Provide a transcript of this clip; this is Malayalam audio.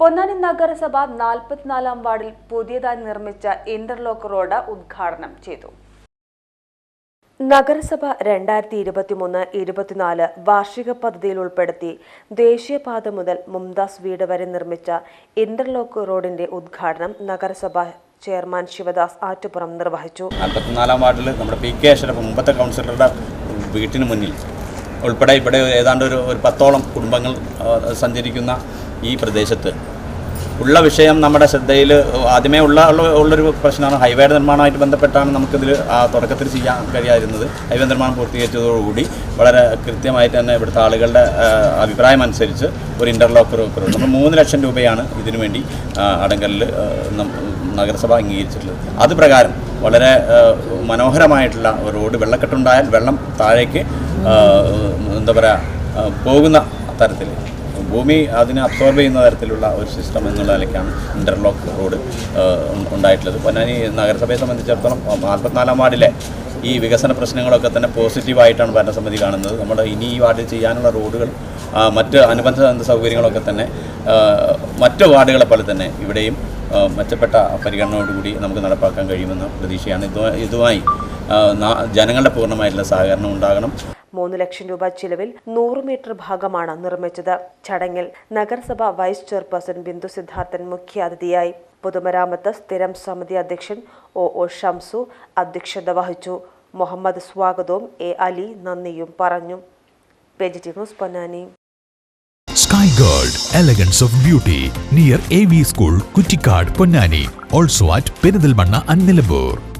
പൊന്നാനി നഗരസഭ നാൽപ്പത്തിനാലാം വാർഡിൽ പുതിയതായി നിർമ്മിച്ച ഇന്റർലോക്ക് റോഡ് ഉദ്ഘാടനം ചെയ്തു. നഗരസഭ രണ്ടായിരത്തി ഇരുപത്തിമൂന്ന് ഇരുപത്തിനാല് വാർഷിക പദ്ധതിയിൽ ഉൾപ്പെടുത്തി ദേശീയപാത മുതൽ മുംതാസ് വീട് വരെ നിർമ്മിച്ച ഇന്റർലോക്ക് റോഡിന്റെ ഉദ്ഘാടനം നഗരസഭ ചെയർമാൻ ശിവദാസ് ആറ്റുപുറം നിർവഹിച്ചു. നാൽപ്പത്തിനാലാം വാർഡിൽ നമ്മുടെ പി കെ അഷറഫ് മുമ്പത്തെ കൗൺസിലറുടെ വീട്ടിന് മുന്നിൽ ഉൾപ്പെടെ ഇവിടെ ഏതാണ്ട് ഒരു ഒരു പത്തോളം കുടുംബങ്ങൾ സഞ്ചരിക്കുന്ന ഈ പ്രദേശത്ത്. ഉള്ള വിഷയം നമ്മുടെ ശ്രദ്ധയിൽ ആദ്യമേ ഉള്ള ഉള്ള- ഉള്ളൊരു പ്രശ്നമാണ്. ഹൈവേ നിർമ്മാണമായിട്ട് ബന്ധപ്പെട്ടാണ് നമുക്കിതിൽ ആ തുടക്കത്തിൽ ചെയ്യാൻ കഴിയാതിരുന്നത്. ഹൈവേ നിർമ്മാണം പൂർത്തീകരിച്ചതോടുകൂടി വളരെ കൃത്യമായിട്ട് തന്നെ ഇവിടുത്തെ ആളുകളുടെ അഭിപ്രായം അനുസരിച്ച് ഒരു ഇന്റർലോക്കർ നമ്മൾ മൂന്ന് ലക്ഷം രൂപയാണ് ഇതിനു വേണ്ടി അടങ്കലിൽ നഗരസഭ അംഗീകരിച്ചിട്ടുള്ളത്. അത് പ്രകാരം വളരെ മനോഹരമായിട്ടുള്ള റോഡ് വെള്ളക്കെട്ടുണ്ടായാൽ വെള്ളം താഴേക്ക് എന്താ പറയുക പോകുന്ന തരത്തിൽ ഭൂമി അതിനെ അബ്സോർബ് ചെയ്യുന്ന തരത്തിലുള്ള ഒരു സിസ്റ്റം എന്നുള്ള നിലയ്ക്കാണ് ഇന്റർലോക്ക് റോഡ് ഉണ്ടായിട്ടുള്ളത്. പൊന്നാനി നഗരസഭയെ സംബന്ധിച്ചിടത്തോളം നാൽപ്പത്തിനാലാം വാർഡിലെ ഈ വികസന പ്രശ്നങ്ങളൊക്കെ തന്നെ പോസിറ്റീവായിട്ടാണ് ഭരണസമിതി കാണുന്നത്. നമ്മുടെ ഇനി ഈ വാർഡിൽ ചെയ്യാനുള്ള റോഡുകൾ മറ്റ് അനുബന്ധ സൗകര്യങ്ങളൊക്കെ തന്നെ മറ്റ് വാർഡുകളെ പോലെ തന്നെ ഇവിടെയും മെച്ചപ്പെട്ട പരിഗണനയോടുകൂടി നമുക്ക് നടപ്പാക്കാൻ കഴിയുമെന്ന പ്രതീക്ഷയാണ്. ഇത് ഇതുമായി ജനങ്ങളുടെ പൂർണമായിട്ടുള്ള സഹകരണം ഉണ്ടാകണം. മൂന്ന് ലക്ഷം രൂപ ചിലവിൽ നൂറ് മീറ്റർ ഭാഗമാണ് നിർമ്മിച്ചത് ചടങ്ങിൽ നഗരസഭ വൈസ് ചെയർപേഴ്സൺ ബിന്ദു സിദ്ധാർത്ഥൻ മുഖ്യാതിഥിയായി പൊതുമരാമത്ത് സ്ഥിരം സമിതി അധ്യക്ഷൻ ഒ ഒ ഷംസു അധ്യക്ഷത വഹിച്ചു മുഹമ്മദ് സ്വാഗതവും എ അലി നന്ദിയും പറഞ്ഞു വെജിറ്റി news Ponnani Sky gold elegance of beauty, near AV School, school Ponnani. Also at at and Nilambur.